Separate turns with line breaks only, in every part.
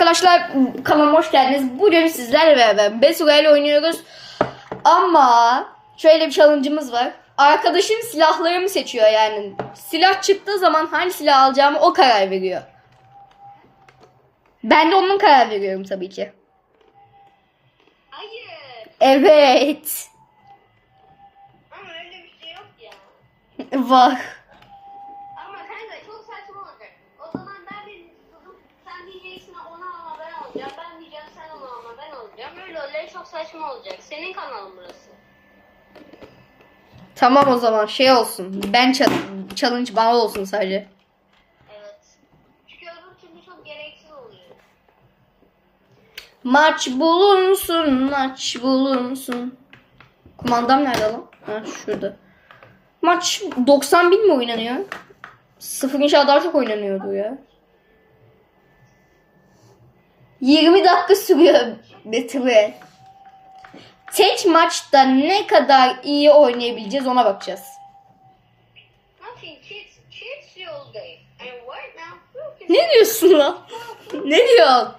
arkadaşlar kanalıma hoş geldiniz. Bugün sizlerle beraber Besura ile oynuyoruz. Ama şöyle bir challenge'ımız var. Arkadaşım silahlarımı seçiyor yani. Silah çıktığı zaman hangi silah alacağımı o karar veriyor. Ben de onun karar veriyorum tabii ki.
Hayır.
Evet.
Ama öyle bir şey yok ya.
Var.
Ama kanka çok saçma olacak. O zaman ben bir tutup sen diyeceksin onu alma ben alacağım. Ben diyeceğim sen onu alma ben alacağım. Öyle öyle çok saçma olacak. Senin kanalın burası.
Tamam o zaman şey olsun. Ben challenge, bana olsun sadece.
Evet. Çünkü öbür türlü çok gereksiz oluyor.
Maç bulunsun, maç bulunsun. Kumandam nerede lan? Ha şurada. Maç 90 bin mi oynanıyor? Sıfır inşa daha çok oynanıyordu ya. 20 dakika sürüyor Battle Tek maçta ne kadar iyi oynayabileceğiz ona bakacağız. Ne diyorsun lan? ne diyorsun?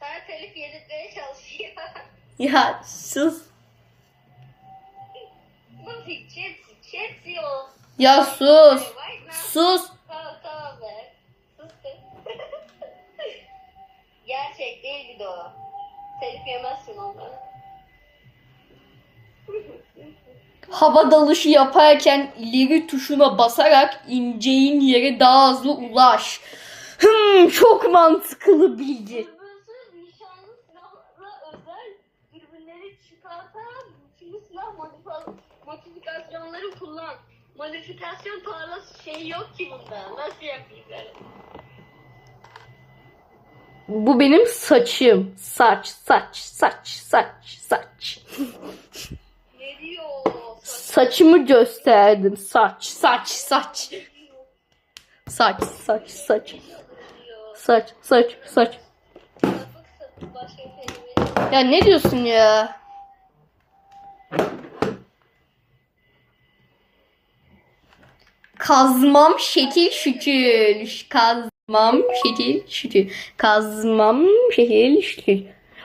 Sana telif yedirtmeye çalışıyor.
Ya sus. Ya sus. Sus.
Gerçek değil bir de o. Telif yemezsin ondan.
Hava dalışı yaparken ileri tuşuna basarak ineceğin yere daha hızlı ulaş. Hmm, çok mantıklı bilgi.
Modifikasyonları kullan. Modifikasyon tarlası şey yok ki bunda. Nasıl ben?
Bu benim saçım. Saç, saç, saç, saç, saç. Saçımı gösterdim. Saç, saç, saç. Saç, saç, saç. Saç, saç, saç. Ya ne diyorsun ya? Kazmam şekil şükür. Kazmam şekil şükür. Kazmam şekil şükür.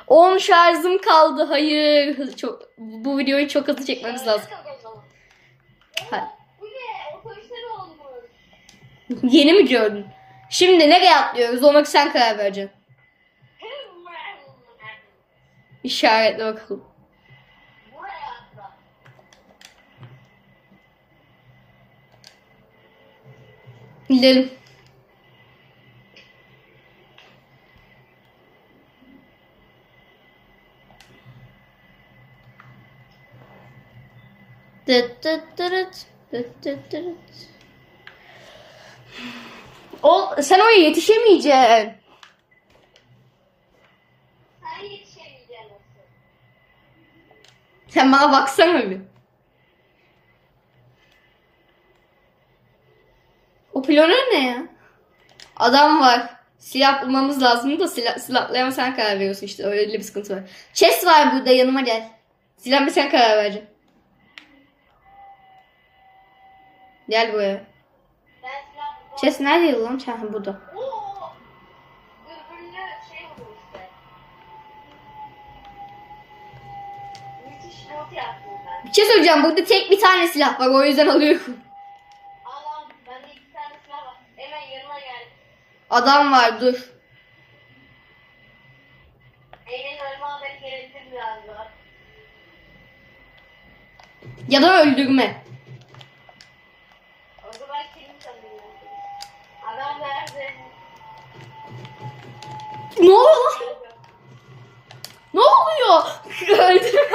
10 şarjım kaldı. Hayır. Çok bu videoyu çok hızlı çekmemiz lazım.
Şöyle o zaman.
Ha,
Bu ne? Otobüsler olmuş.
Yeni mi gördün? Şimdi nereye atlıyoruz? Ona sen karar vereceksin. İşaretle bakalım. Gidelim. Dıt dıt dırıt, dıt dıt dırıt. O, sen oraya yetişemeyeceksin.
Sen yetişemeyeceksin nasıl?
Sen bana baksana bir. O planör ne ya? Adam var. Silah bulmamız lazım da silah, silahlayama sen karar veriyorsun işte. Öyle bir sıkıntı var. Chest var burada yanıma gel. Silah sen karar vereceksin. Gel buraya. Chest neredeydi lan? Ha, burada. Bir şey söyleyeceğim. Burada tek bir tane silah var. O yüzden alıyorum. Adam var dur. Ya da öldürme. Ne oluyor? Ne oluyor? Öldüm.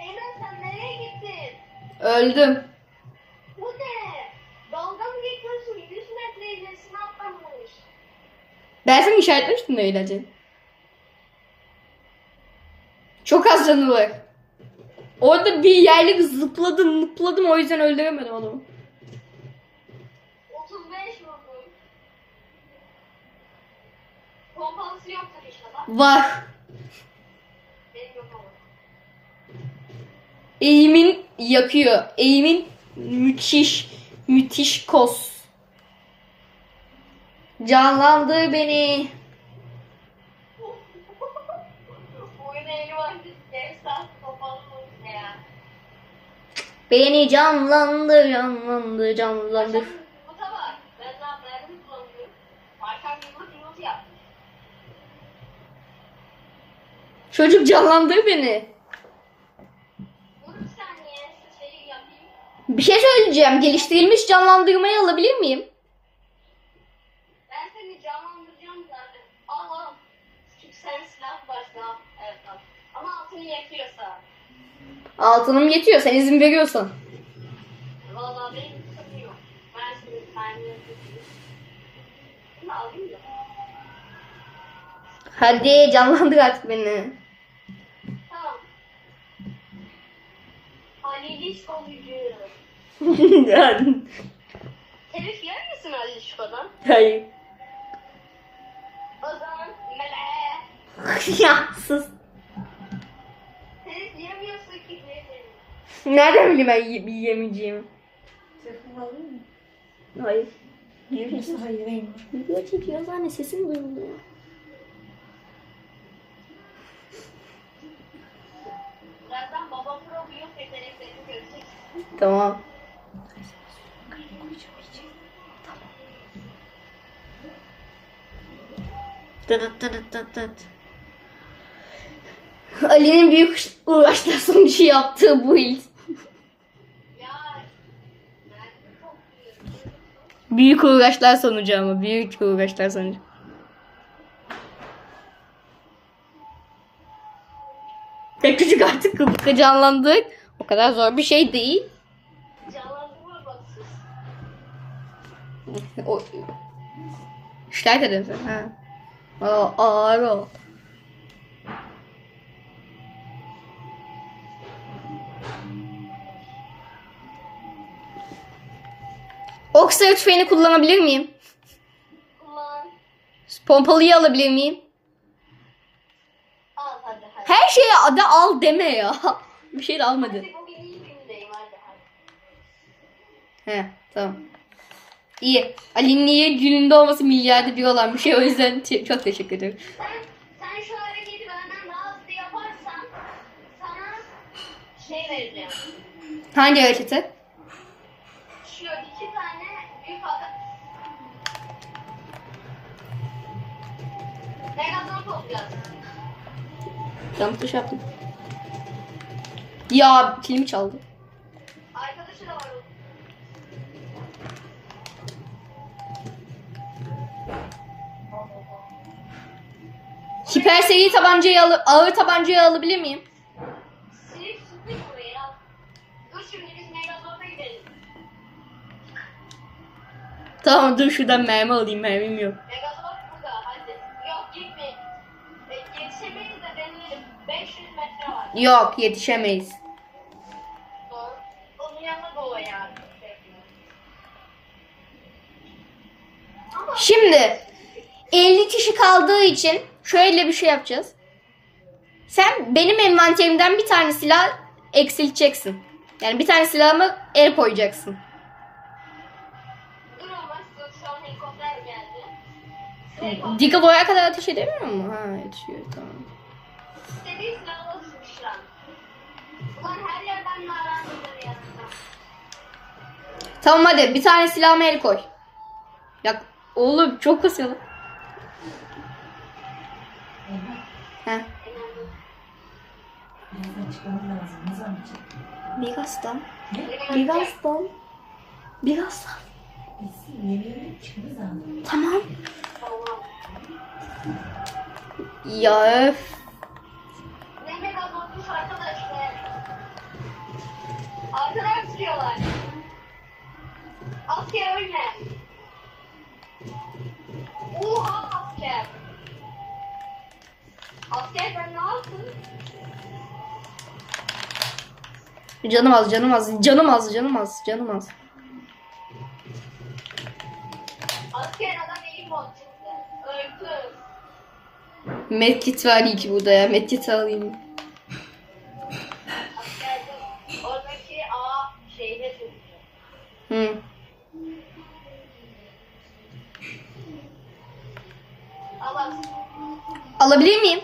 Eymen sen nereye gittin?
Öldüm.
Bu ne? Dalga mı geçiyorsun? 100 metre ilerisine atlamış.
Ben seni işaretlemiştim de. Çok az canı var. Orada bir yerlik zıpladım zıpladım o yüzden öldüremedim adamı.
Pompalısı yoktur inşallah.
Var.
Benim yok ama.
Eğimin yakıyor. Eğimin müthiş. Müthiş kos. Canlandır beni. Beni canlandır, canlandır, canlandır.
Bu tabak. Ben daha mermi kullanıyorum. Arkam yumruk yumruk yap.
Çocuk canlandır beni.
Bir saniye. Şey.
Bir şey söyleyeceğim. Geliştirilmiş canlandırmayı alabilir miyim?
Ben seni canlandıracağım zaten. Al al. Çünkü sen silah var silah. Evet al. Ama altını yakıyorsa.
Altınım yetiyor. Sen izin veriyorsan.
Vallahi benim kısım yok. Ben mermi yapayım. Bunu alayım da.
Hadi canlandır artık beni.
Tamam. Halil Şkovucu. Telif yer misin Halil Şko'dan?
Hayır.
O zaman meleğe.
ya sus.
Telif yemiyorsun ki ne?
Nereden bileyim ben yi- yiyemeyeceğimi?
Telefonu alır mı?
Hayır.
Nasıl hayır vereyim.
Video çekiyoruz anne sesim duyuluyor. Tamam. Tıt tıt tıt tıt. Ali'nin büyük uğraşlar sonucu yaptığı bu il. Büyük uğraşlar sonucu ama büyük uğraşlar sonucu. Ya küçük artık canlandık. O kadar zor bir şey değil. O... Şikayet ederim sen. Ha. Aa, ağır o. Oksara tüfeğini kullanabilir miyim?
Kullan.
Pompalıyı alabilir miyim?
Al hadi hadi.
Her şeye adı al deme ya. Bir şey de almadı.
Hadi hadi.
He tamam. İyi. Ali'nin iyi gününde olması milyarda bir olan bir şey. O yüzden çok teşekkür ederim.
Sen, sen şu hareketi benden daha hızlı yaparsan sana şey vereceğim.
Hangi hareketi?
Şu iki tane büyük. Megazon toplayacağız.
Yanlış yaptım. Ya kilimi çaldı. Hiper seri tabancayı alıp ağır tabancayı alabilir miyim? Tamam dur şuradan mermi alayım mermim yok.
E, yetişemeyiz de deneyelim. 500 metre var.
Yok yetişemeyiz. Şimdi 50 kişi kaldığı için şöyle bir şey yapacağız. Sen benim envanterimden bir tane silah eksilteceksin. Yani bir tane silahımı el koyacaksın. Diggle boya kadar ateş edemiyor mu? Ha yetişiyor tamam.
istediği silahla sıkıştıran. Ulan her yerden naranjıları yanında.
Tamam hadi bir tane silahıma el koy. Ya oğlum çok kasıyor lan. Heh.
Yemeğe çıkmamız lazım.
Tamam. Ya öf.
Arkadan sürüyorlar. Asker ölme. Oha asker. Asker ben ne yaptın?
Canım az, canım az, canım az, canım az, canım az.
Asker adam iyi mod çıktı. Öldü.
Medkit var iyi ki burada ya. Medkit alayım.
Askerde oradaki A.
Hı. Alabilir miyim?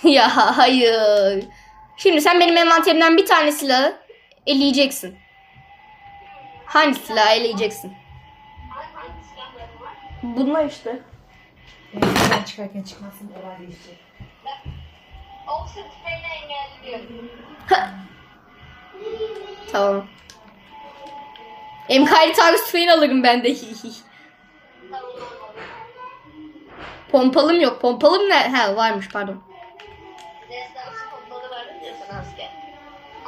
Ya hayır. Şimdi sen benim envanterimden bir tane silahı eleyeceksin. Hangi silahı eleyeceksin? Bunlar işte.
Evden çıkarken çıkmasın olay değişecek.
Oxygen spreyini engelliyorum.
Tamam. MK'li taarruz tüfeğini alırım ben de. Pompalım yok. Pompalım ne? Ha varmış pardon.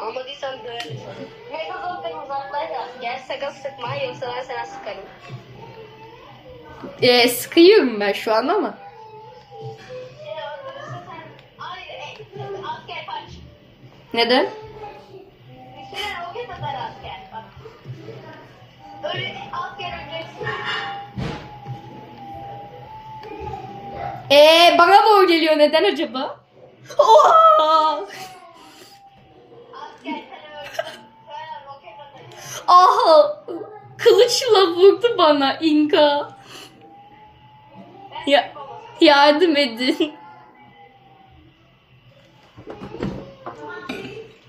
Almadıysan döverim sana. Megazor'dan uzaklaş asker. Sakın sıkma yoksa ben sana sıkarım.
Ee, sıkıyorum ben şu an ama. Neden? Ee, bana doğru geliyor. Neden acaba? Oha! Aha! Kılıçla vurdu bana İnka. Ya. Yardım edin.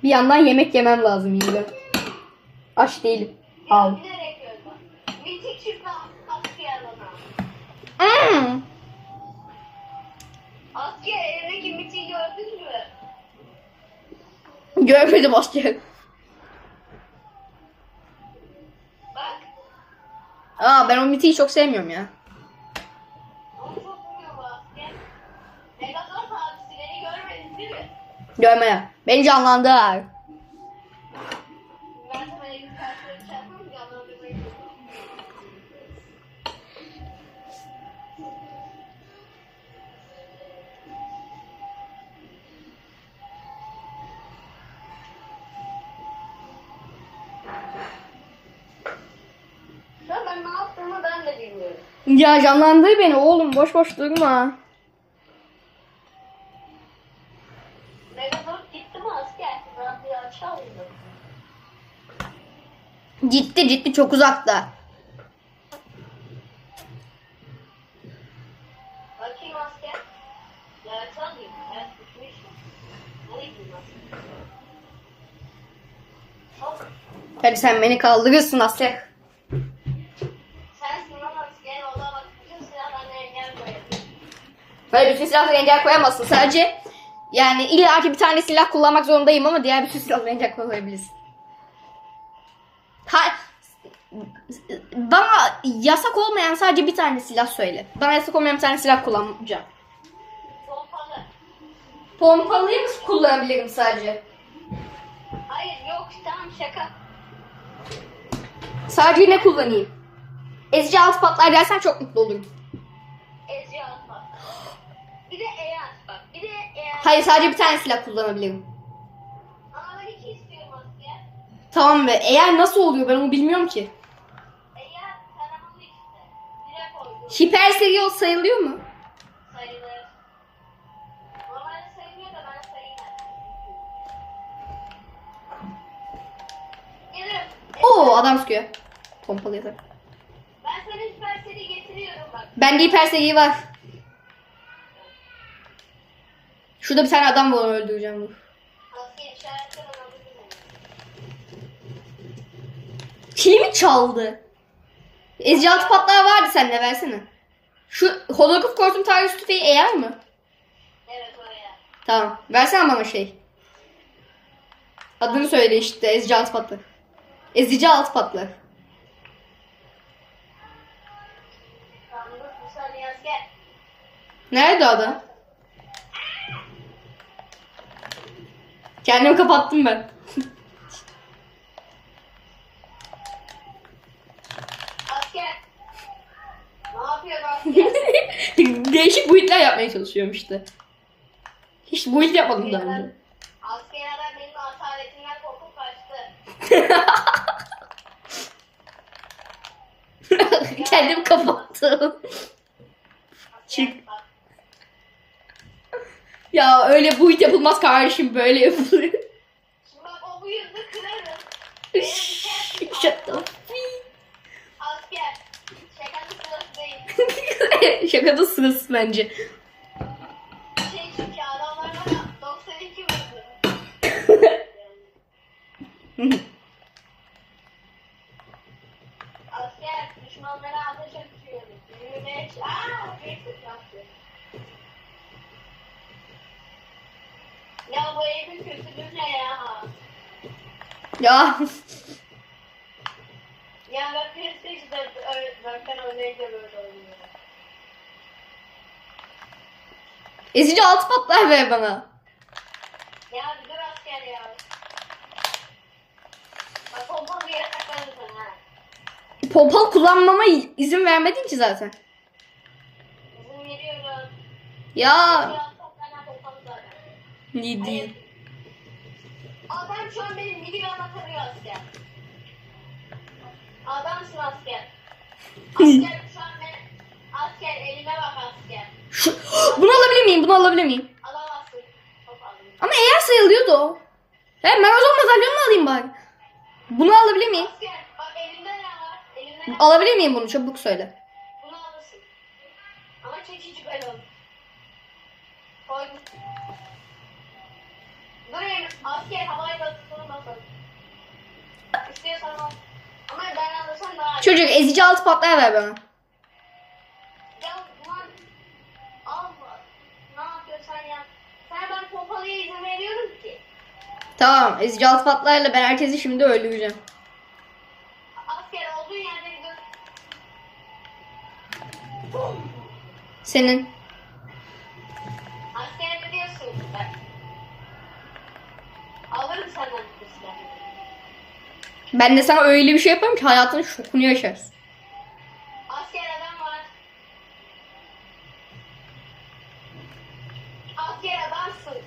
Bir yandan yemek yemem lazım yine. Aç değilim. Al. Hmm.
Asker evdeki mitiği gördün mü?
Görmedim asker.
Bak.
Aa ben o mitiyi çok sevmiyorum ya. Görmeye. Beni canlandır.
An ben ben de bilmiyorum.
Ya canlandır beni oğlum boş boş durma.
Megazord gitti mi asker? Ben bir aşağı aldım.
Gitti gitti çok uzakta.
Bakayım asker. Yaratan gidiyorsun asker? Hop.
Hadi sen beni kaldırırsın asker.
Sensin lan asker. Ola bak bütün silahlarına engel koyalım.
Böyle bütün silahlara engel koyamazsın. Sadece yani illa ki bir tane silah kullanmak zorundayım ama diğer bütün silahlara engel koyabilirsin. Ha, bana yasak olmayan sadece bir tane silah söyle. Bana yasak olmayan bir tane silah kullanacağım.
Pompalı.
Pompalıyı mı kullanabilirim sadece?
Hayır yok tamam şaka.
Sadece ne kullanayım? Ezici altı patlar dersen çok mutlu olurum.
Ezici at
Hayır sadece bir tane silah kullanabilirim.
Ama ben iki istiyorum asker.
Tamam be. Eğer nasıl oluyor ben onu bilmiyorum ki.
E at taramalı işte. Direkt.
Hiper sayılıyor mu?
Sayılır. Normalde sayılmıyor da ben sayayım. Gelirim.
Oo adam sıkıyor. Pompalı yatak.
Ben sana hiper seri getiriyorum bak.
Bende hiper seri var. Şurada bir tane adam var öldüreceğim dur. Kilimi çaldı. Ezici altı patlar vardı sende versene. Şu holograf kortum tarzı tüfeği eğer mi?
Evet oraya.
Tamam. Versene bana şey. Adını söyle işte. Ezici altı patlar. Ezici altı patlar. Nerede adam? Kendimi kapattım ben. Değişik build'ler yapmaya çalışıyorum işte. Hiç build yapmadım daha önce.
Asker adam benim asaletimden korkup kaçtı.
Kendimi kapattım. Çık. Ya öyle build yapılmaz kardeşim böyle yapılıyor.
Şimdi bak o bu yüzü kırarım. Bir
Shut the
asker. Şakanın sırası değil.
Şakada sırası bence.
Şey çünkü adamlar bana 92 vurdu. Asker düşmanlara ateş açıyoruz. Yürümeç. Aaa! Yaptı. Ya bu evin kötülüğü ne ya?
ya
Ya ben PlayStation'da öğretmen oynayınca böyle oynuyorum.
ezici altı patlar ver bana.
Ya bir dur asker ya. Bak pompalı yere saklanır sana ha.
Pompal kullanmama izin vermedin ki zaten.
İzin veriyorum.
Ya
pompalı zaten.
Değil.
Adam şu an benim milyona tarıyor asker. Adamsın asker. Asker şu an ben asker elime bak asker.
Şu, bunu alabilir miyim? Bunu alabilir miyim?
Alamazsın.
Ama eğer sayılıyordu o. He ben o zaman madalyonu alayım bari. Bunu alabilir miyim?
Asker bak elimde ne var? Elimde ne var?
Alabilir miyim bunu? Çabuk söyle.
Bunu alırsın. Ama çekici ben ol. Koydum. Asker. İstiyorsan. Ama ben daha iyi.
Çocuk ezici altı patlar ver bana.
Ya ulan al ne yapıyorsan yap. Sana ben pompalıya izin veriyorum ki.
Tamam ezici altı patlarla ben herkesi şimdi öldüreceğim.
Asker olduğun yerde.
Senin.
Alırım senden silahı.
Ben de sana öyle bir şey yaparım ki hayatının şokunu yaşarsın.
Asker adam var. Asker adamsın.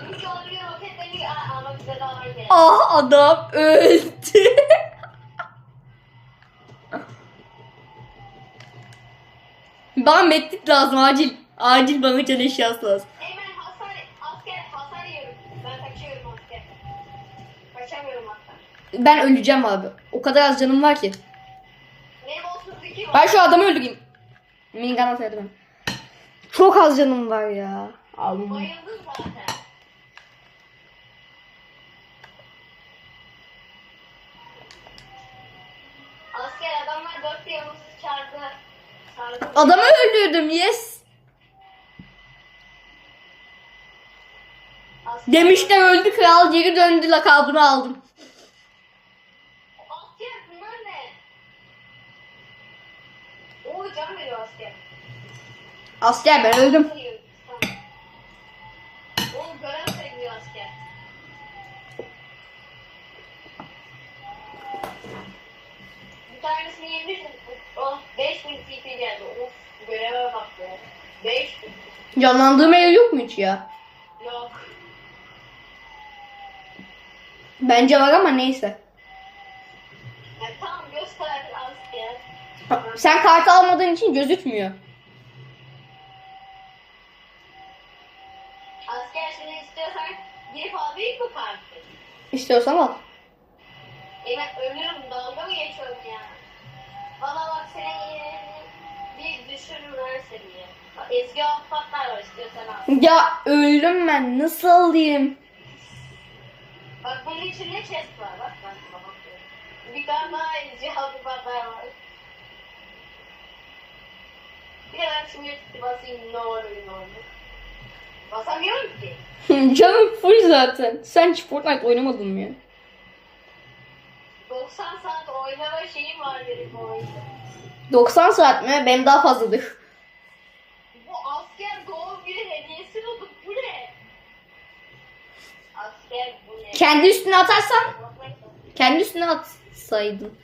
Çünkü olabilir roketleri Aa, ama bize daha var gene.
Ah adam öldü. bana medkit lazım acil. Acil bana can eşyası lazım.
Hemen hasar, asker hasar yiyorum. Ben kaçıyorum asker. Kaçamıyorum hatta.
Ben öleceğim abi. O kadar az canım var ki.
Benim 32 var.
Ben şu adamı öldüreyim. Mingan ataydı ben. Çok az canım var ya. Allah'ım.
Bayıldım zaten. Asker adamlar dört yıldız çağırdı. Çağırdı.
Adamı öldürdüm yes.
Asker,
Demişler öldü kral geri döndü lakabını aldım.
Asker bunlar ne? Oo can veriyor asker.
Asker ben öldüm.
Oo görev sayıyor asker. Bir tanesini yemiştim. Oh 5000 TP geldi. Of göreve bak be. 5000.
Canlandırma yeri yok mu hiç ya?
Yok.
Bence var ama neyse.
Ya tamam göster asker.
Sen kart almadığın için gözükmüyor.
Asker şimdi istiyorsan girip alayım mı kartı?
İstiyorsan al.
E ben ölürüm dalga mı geçiyorum ya? Bana bak senin yerini bir düşürürler seni ya. Bak, Ezgi Affatlar var istiyorsan al.
Ya öldüm ben nasıl alayım?
Bak bunun içinde chest var bak ben sana bakıyorum. Bir tane daha Ezgi Affatlar var. Bir de ben şimdi basayım ne olur ne olur. Basamıyorum ki.
Canım full zaten. Sen hiç Fortnite oynamadın mı ya?
90 saat oynama şeyim var benim oyunda.
90 saat mi? Benim daha fazladır.
Bu asker doğum günü hediyesi bulduk. Bu ne? Asker bu ne?
Kendi üstüne atarsan kendi üstüne atsaydın.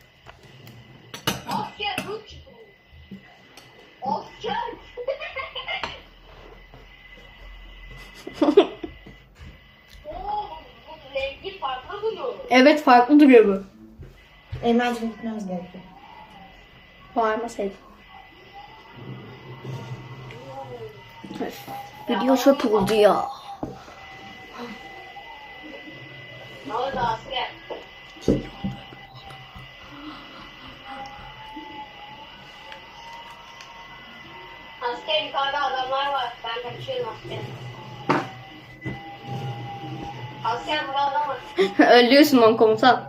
Asker bunun.
evet farklı duruyor bu.
Eymen'cim gitmemiz gerekiyor.
Bağırmasaydım. Video çöp oldu ya.
Asker? Yukarıda adamlar var. Ben kaçıyorum asker. Asker burada var.
Ölüyorsun lan komutan.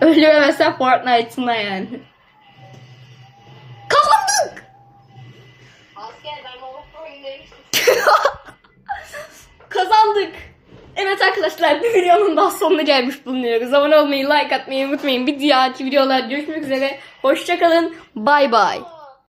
Öldüremezsen Fortnite'ına yani. Kazandık!
Asker ben demiştim.
Kazandık. Evet arkadaşlar bir videonun daha sonuna gelmiş bulunuyoruz. Abone olmayı, like atmayı unutmayın. Bir diğer videolar görüşmek üzere. Hoşçakalın. Bay bay.